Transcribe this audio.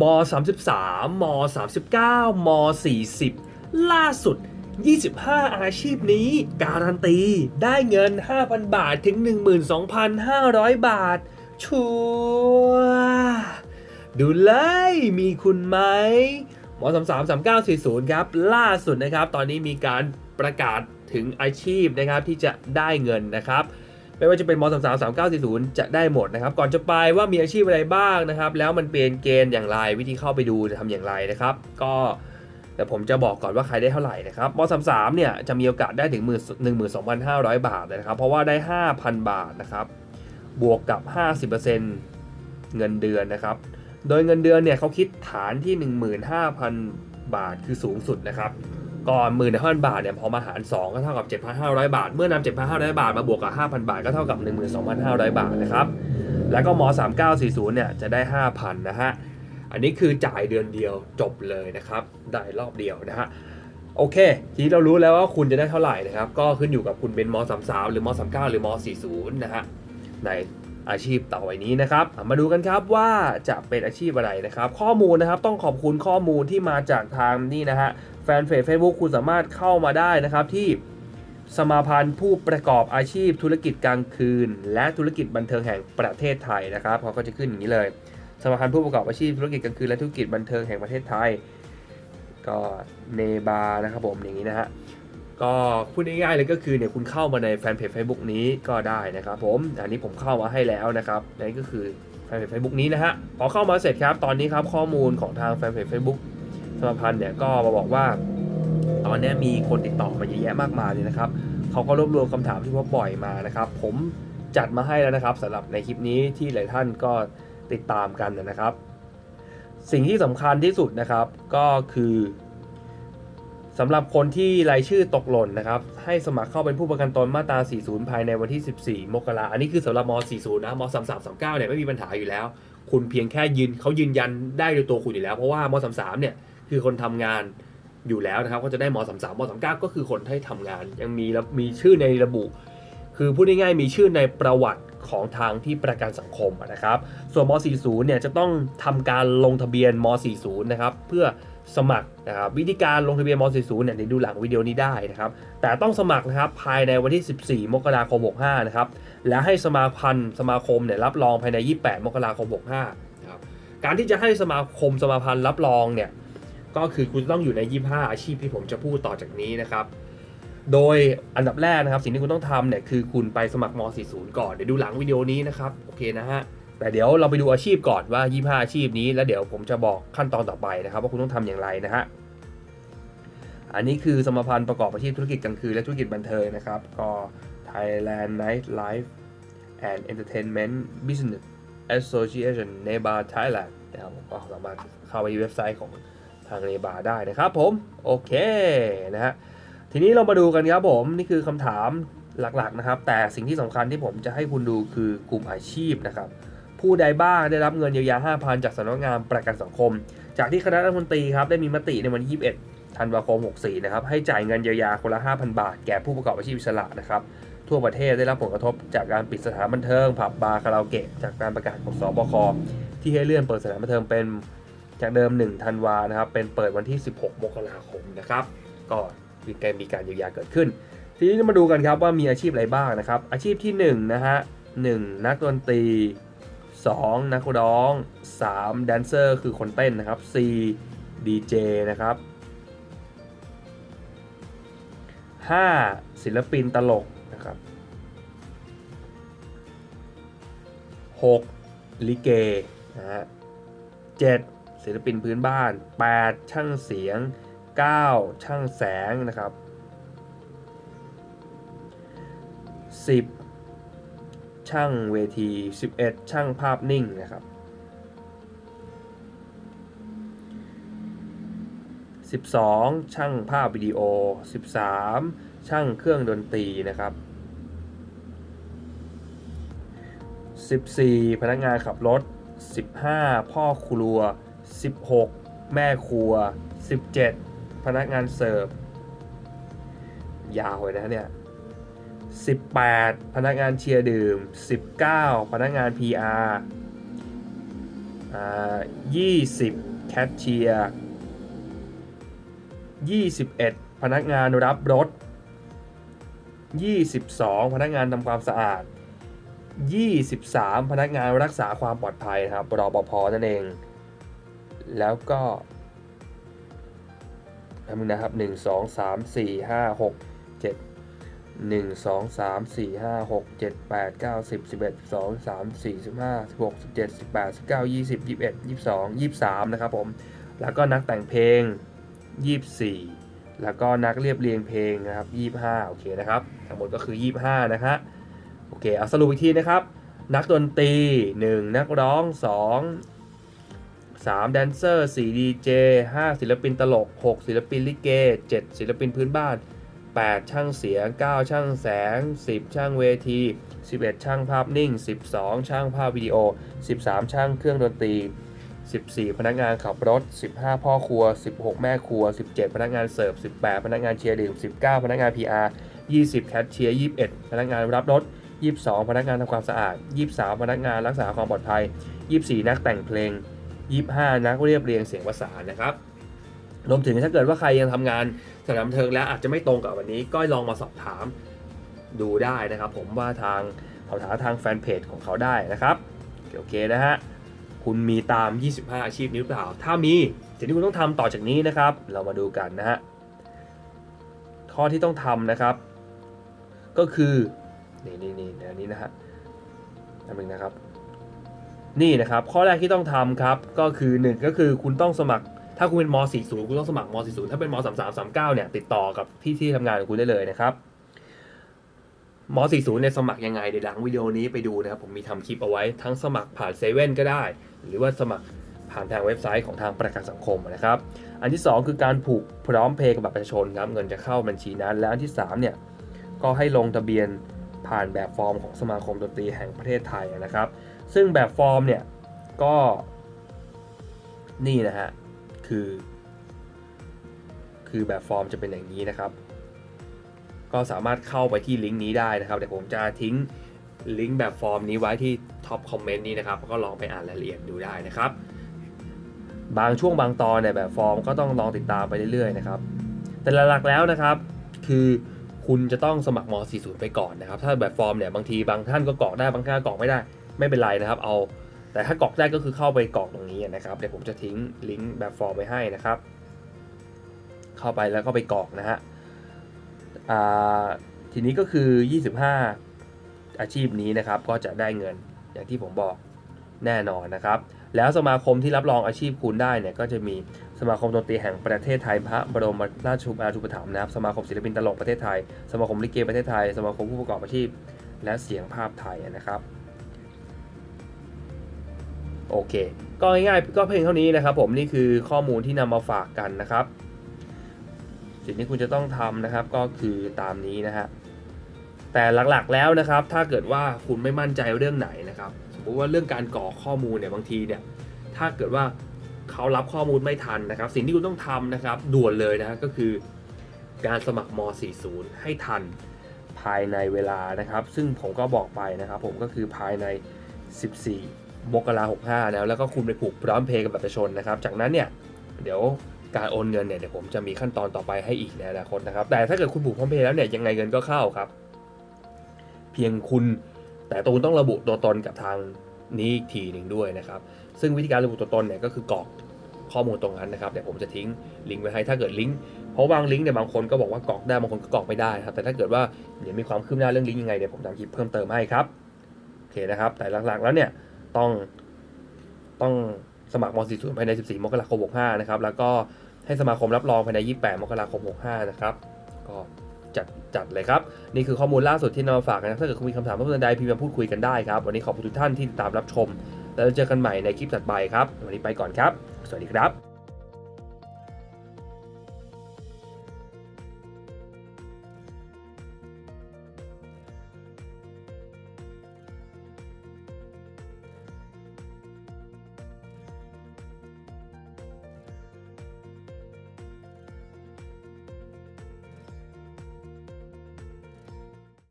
ม33ม39ม40 ล่าสุด 25 อาชีพนี้การันตี ได้เงิน 5,000 บาทถึง 12,500 บาท ชัวดูเลยมีคุณไหมม33 3940 ครับ ล่าสุดนะครับ ตอนนี้มีการประกาศถึงอาชีพนะครับที่จะได้เงินนะครับ ไม่ว่าจะเป็นม33 3940 จะได้หมดนะครับ ก่อนจะไปว่ามีอาชีพอะไรบ้างนะครับ แล้วมันเป็นเกณฑ์อย่างไรวิธีเข้าไปดูจะทำอย่างไรนะครับ ก็แต่ผมจะบอกก่อนว่าใครได้เท่าไหร่นะครับม33เนี่ยจะมีโอกาสได้ถึง12,500 บาทนะครับ เพราะว่าได้ 5,000 บาทนะครับ บวกกับ 50%เงินเดือนนะครับ โดยเงินเดือนเนี่ยเขาคิดฐานที่ 15,000 บาทคือสูงสุดนะครับ ก่อนหมื่นห้าพันบาทเนี่ยพอมาหาร 2 ก็เท่ากับ 7,500 บาท เมื่อนำ7,500 บาทมาบวกกับ 5,000 บาทก็เท่ากับ 12,500 บาทนะครับแล้วก็ม3940เนี่ยจะได้ 5,000นะฮะอันนี้คือจ่ายเดือนเดียวจบเลยนะครับได้รอบเดียวนะฮะโอเค ทีนี้เรารู้แล้วว่าคุณจะได้เท่าไหร่นะครับ ก็ขึ้นอยู่กับคุณเป็นม 33 หรือม 39 หรือม 40 นะฮะใน อาชีพต่อไปนี้นะครับ มาดูกันครับว่าจะเป็นอาชีพอะไรนะครับ ข้อมูลนะครับต้องขอบคุณข้อมูลที่มาจากทางนี่นะฮะแฟนเพจ Facebook คุณสามารถเข้ามาได้นะครับที่สมาพันธ์ผู้ประกอบอาชีพธุรกิจกลางคืน และธุรกิจบันเทิงแห่งประเทศไทยนะครับเขาก็จะขึ้นอย่างนี้เลย สมาพันธ์ผู้ประกอบอาชีพธุรกิจกลางคืนและธุรกิจบันเทิงแห่งประเทศไทย ก็เนบานะครับผมอย่างนี้นะฮะ ก็พูดง่ายๆเลยก็คือเนี่ยคุณเข้ามาในแฟนเพจ Facebook นี้ก็ได้นะครับผมอันนี้ผมเข้ามาให้แล้วนะครับนั่นก็คือแฟนเพจ Facebook นี้นะฮะพอเข้ามาเสร็จครับตอนนี้ครับข้อมูลของทางแฟนเพจ Facebook สมาพันธ์เนี่ยก็มาบอกว่า ตอนนี้มีคนติดต่อมาเยอะแยะมากมายเลยนะครับเขาก็รวบรวมคำถามที่พบบ่อยมานะครับ ผมจัดมาให้แล้วนะครับสำหรับในคลิปนี้ที่หลายท่านก็ติดตามกันนะครับ สิ่งที่สำคัญที่สุดนะครับก็คือ สำหรับคนที่รายชื่อตกหล่นนะครับ ให้สมัครเข้าเป็นผู้ประกันตนมาตรา 40 ภายในวันที่ 14 มกราอันนี้คือสำหรับม 40 นะม 3339 เนี่ยไม่มีปัญหาอยู่แล้ว คุณเพียงแค่ยืนเขายืนยันได้โดยตัวคุณอยู่แล้ว เพราะว่าม 33 เนี่ยคือคนทำงานอยู่แล้วนะครับ ก็จะได้ม 33ม 39 ก็คือคนที่ทำงาน ยังมีมีชื่อในระบุ คือพูดง่ายๆมีชื่อในประวัติของทางที่ประกันสังคมนะครับ ส่วนม 40 เนี่ยจะต้องทำการลงทะเบียนม 40 นะครับเพื่อ สมัครนะครับวิธีการลงทะเบียนม 40 เนี่ยเดี๋ยวดูหลังวิดีโอนี้ได้นะครับ แต่ต้องสมัครนะครับภายในวันที่ 14 มกราคม 65 นะครับ และให้สมาพันธ์สมาคมเนี่ยรับรองภายใน 28 มกราคม 65 นะครับ การที่จะให้สมาคมสมาพันธ์รับรองเนี่ยก็คือคุณต้องอยู่ใน 25 อาชีพที่ผมจะพูดต่อจากนี้นะครับ โดยอันดับแรกนะครับสิ่งที่คุณต้องทำเนี่ยคือคุณไปสมัครม 40 ก่อนเดี๋ยวดูหลังวิดีโอนี้นะครับโอเคนะฮะ แต่เดี๋ยวเราไปดูอาชีพก่อนว่า 25 อาชีพนี้ แล้วเดี๋ยวผมจะบอกขั้นตอนต่อไปนะครับ ว่าคุณต้องทำอย่างไรนะฮะ อันนี้คือสมาพันธ์ประกอบอาชีพธุรกิจกลางคืนและธุรกิจบันเทิงนะครับ ก็ Thailand Night Life and Entertainment Business Association NEBA Thailand นะครับผมก็สามารถเข้าไปเว็บไซต์ของทาง NEBA ได้นะครับผม โอเคนะฮะทีนี้เรามาดูกันครับผม นี่คือคำถามหลักๆนะครับ แต่สิ่งที่สำคัญที่ผมจะให้คุณดูคือกลุ่มอาชีพนะครับ ผู้ใดบ้างได้รับเงินเยียวยา 5,000 จากสำนักงานประกันสังคม จากที่คณะรัฐมนตรีครับได้มีมติในวันที่21ธันวาคม 64 นะครับ ให้จ่ายเงินเยียวยาคนละ 5,000 บาท แก่ผู้ประกอบอาชีพอิสระนะครับ ทั่วประเทศได้รับผลกระทบจากการปิดสถานบันเทิง ผับบาร์คาราโอเกะ จากการประกาศของสบค ที่ให้เลื่อนเปิดสถานบันเทิงเป็นจากเดิม 1 ธันวานะครับ เป็นเปิดวันที่ 16 มกราคมนะครับ ก็มีการมีการเยียวยาเกิดขึ้น ทีนี้มาดูกันครับว่ามีอาชีพอะไรบ้างนะครับ อาชีพที่1นะฮะ1นักดนตรี 2 นักร้อง 3 แดนเซอร์คือคนเต้นนะครับ 4 ดีเจนะครับ 5 ศิลปินตลกนะครับ 6 ลิเกนะฮะ 7 ศิลปินพื้นบ้าน 8 ช่างเสียง 9 ช่างแสงนะครับ 10 ช่างเวที 11 ช่างภาพนิ่งนะครับ 12 ช่างภาพวิดีโอ 13 ช่างเครื่องดนตรีนะครับ 14 พนักงานขับรถ 15 พ่อครัว 16 แม่ครัว 17 พนักงานเสิร์ฟ ยาวเลยนะเนี่ย 18 พนักงานเชียร์ดื่ม 19 พนักงาน PR อ่ายี่สิบแคชเชียร์ยี่สิบเอ็ดพนักงานรับรถยี่สิบสองพนักงานทำความสะอาดยี่สิบสามพนักงานรักษาความปลอดภัยนะครับรอปภนั่นเอง แล้วก็ทำนะครับหนึ่งสองสามสี่ หนึ่งสองสามสี่ห้าหกเจ็ดแปดเก้าสิบสิบเอ็ดสองสามสี่สิบห้าสิบหกสิบเจ็ดสิบแปดสิบเก้ายี่สิบยี่สิบเอ็ดยี่สิบสองยี่สิบสามนะครับผม แล้วก็นักแต่งเพลงยี่สิบสี่แล้วก็นักเรียบเรียงเพลงนะครับยี่สิบห้าโอเคนะครับ ทั้งหมดก็คือยี่สิบห้านะฮะโอเค เอาสรุปอีกทีนะครับ นักดนตรี1นักร้อง2 3แดนเซอร์4ดีเจ5ศิลปินตลก6ศิลปินลิเก7ศิลปินพื้นบ้าน 8 ช่างเสียง 9 ช่างแสง 10 ช่างเวที 11 ช่างภาพนิ่ง 12 ช่างภาพวิดีโอ 13 ช่างเครื่องดนตรี 14 พนักงานขับรถ 15 พ่อครัว 16 แม่ครัว 17 พนักงานเสิร์ฟ 18 พนักงานเชียร์ดื่ม 19 พนักงาน PR 20 แคชเชียร์ 21 พนักงานรับรถ 22 พนักงานทำความสะอาด 23 พนักงานรักษาความปลอดภัย 24 นักแต่งเพลง 25 นักเรียบเรียงเสียงประสานนะครับ รวมถึงถ้าเกิดว่าใครยังทำงานสถานบันเทิงแล้วอาจจะไม่ตรงกับวันนี้ก็ลองมาสอบถามดูได้นะครับ ผมว่าทางสอบถามทางแฟนเพจของเขาได้นะครับโอเคนะฮะคุณมีตาม 25 อาชีพนี้หรือเปล่า ถ้ามีสิ่งที่คุณต้องทำต่อจากนี้นะครับ เรามาดูกันนะฮะข้อที่ต้องทำนะครับ ก็คือนี่นี่นี่อันนี้นะฮะอันหนึ่งนะครับ นี่นะครับ ข้อแรกที่ต้องทำครับ ก็คือ 1 ก็คือคุณต้องสมัคร ถ้าคุณเป็นม .40 คุณต้องสมัครม .40 ถ้าเป็นม .33 39 เนี่ย ติดต่อกับที่ที่ทำงานของคุณได้เลยนะครับม .40 เนี่ยสมัครยังไงเดี๋ยวหลังวิดีโอนี้ไปดูนะครับ ผมมีทำคลิปเอาไว้ทั้งสมัครผ่านเซเว่นก็ได้ หรือว่าสมัครผ่านทางเว็บไซต์ของทางประกันสังคมนะครับ อันที่ 2 คือการผูกพร้อมเพย์กับบัตรประชาชนครับเงินจะเข้าบัญชีนั้น และอันที่ 3 เนี่ยก็ให้ลงทะเบียนผ่านแบบฟอร์มของสมาคมดนตรีแห่งประเทศไทยนะครับ ซึ่งแบบฟอร์มเนี่ยก็นี่นะฮะ คือ คือแบบฟอร์มจะเป็นอย่างนี้นะครับ ก็สามารถเข้าไปที่ลิงก์นี้ได้นะครับเดี๋ยวผมจะทิ้งลิงก์แบบฟอร์มนี้ไว้ที่ท็อปคอมเมนต์นี้นะครับก็ลองไปอ่านรายละเอียดดูได้นะครับ บางช่วงบางตอนเนี่ยแบบฟอร์มก็ต้องลองติดตามไปเรื่อยๆนะครับ แต่หลักๆแล้วนะครับ คือคุณจะต้องสมัครม .40 ไปก่อนนะครับ ถ้าแบบฟอร์มเนี่ยบางทีบางท่านก็กรอกได้บางท่านก็กรอกไม่ได้ ไม่เป็นไรนะครับ เอา แต่ถ้ากรอกได้ก็คือเข้าไปกรอกตรงนี้นะครับเดี๋ยวผมจะทิ้งลิงก์แบบฟอร์มไว้ให้นะครับ เข้าไปแล้วก็ไปกรอกนะฮะทีนี้ก็คือ 25 อาชีพนี้นะครับ ก็จะได้เงินอย่างที่ผมบอกแน่นอนนะครับ แล้วสมาคมที่รับรองอาชีพคุณได้เนี่ยก็จะมีสมาคมดนตรีแห่งประเทศไทยพระบรมราชาชูปถัมภ์นะครับสมาคมศิลปินตลกประเทศไทย สมาคมลิเกประเทศไทย สมาคมผู้ประกอบอาชีพ และเสียงภาพไทยนะครับ โอเค ก็ง่ายๆก็เพียงเท่านี้นะครับ ผมนี่คือข้อมูลที่นำมาฝากกันนะครับ สิ่งที่คุณจะต้องทำนะครับก็คือตามนี้นะฮะแต่หลักๆแล้วนะครับ ถ้าเกิดว่าคุณไม่มั่นใจเรื่องไหนนะครับ สมมติว่าเรื่องการกรอกข้อมูลเนี่ยบางทีเนี่ยถ้าเกิดว่าเขารับข้อมูลไม่ทันนะครับ สิ่งที่คุณต้องทำนะครับด่วนเลยนะก็คือ การสมัครม .40 ให้ทันภายในเวลานะครับ ซึ่งผมก็บอกไปนะครับ ผมก็คือภายใน 14 มกราคม65นะแล้วก็คุณไปผูกพร้อมเพย์กับบัตรประชาชนนะครับ จากนั้นเนี่ยเดี๋ยวการโอนเงินเนี่ยเดี๋ยวผมจะมีขั้นตอนต่อไปให้อีกในอนาคตนะครับ แต่ถ้าเกิดคุณผูกพร้อมเพย์แล้วเนี่ยยังไงเงินก็เข้าครับ เพียงคุณแต่ตูนต้องระบุตัวตนกับทางนี้อีกทีหนึ่งด้วยนะครับ ซึ่งวิธีการระบุตัวตนเนี่ยก็คือกรอกข้อมูลตรงนั้นนะครับเดี๋ยวผมจะทิ้งลิงก์ไว้ให้ถ้าเกิดลิงก์เพราะบางลิงก์เนี่ยบางคนก็บอกว่ากรอกได้บางคนก็กรอกไม่ได้ครับแต่ถ้าเกิดว่าเดี๋ยวมีความคืบหน้าเรื่องลิงก์ยังไงเดี๋ยวผมทำคลิปเพิ่มเติมให้ครับโอเคนะครับแต่หลักๆแล้วเนี่ย ต้องต้องสมัครม .40 ภายใน 14 มกราคม 65 นะครับ แล้วก็ให้สมาคมรับรองภายใน 28 มกราคม 65 นะครับ ก็จัดจัดเลยครับ นี่คือข้อมูลล่าสุดที่นำมาฝากกันนะครับ ถ้าเกิดคุณมีคำถามเพิ่มเติมใดพิมพ์มาพูดคุยกันได้ครับ วันนี้ขอบคุณทุกท่านที่ติดตามรับชม แล้วเจอกันใหม่ในคลิปถัดไปครับ วันนี้ไปก่อนครับ สวัสดีครับ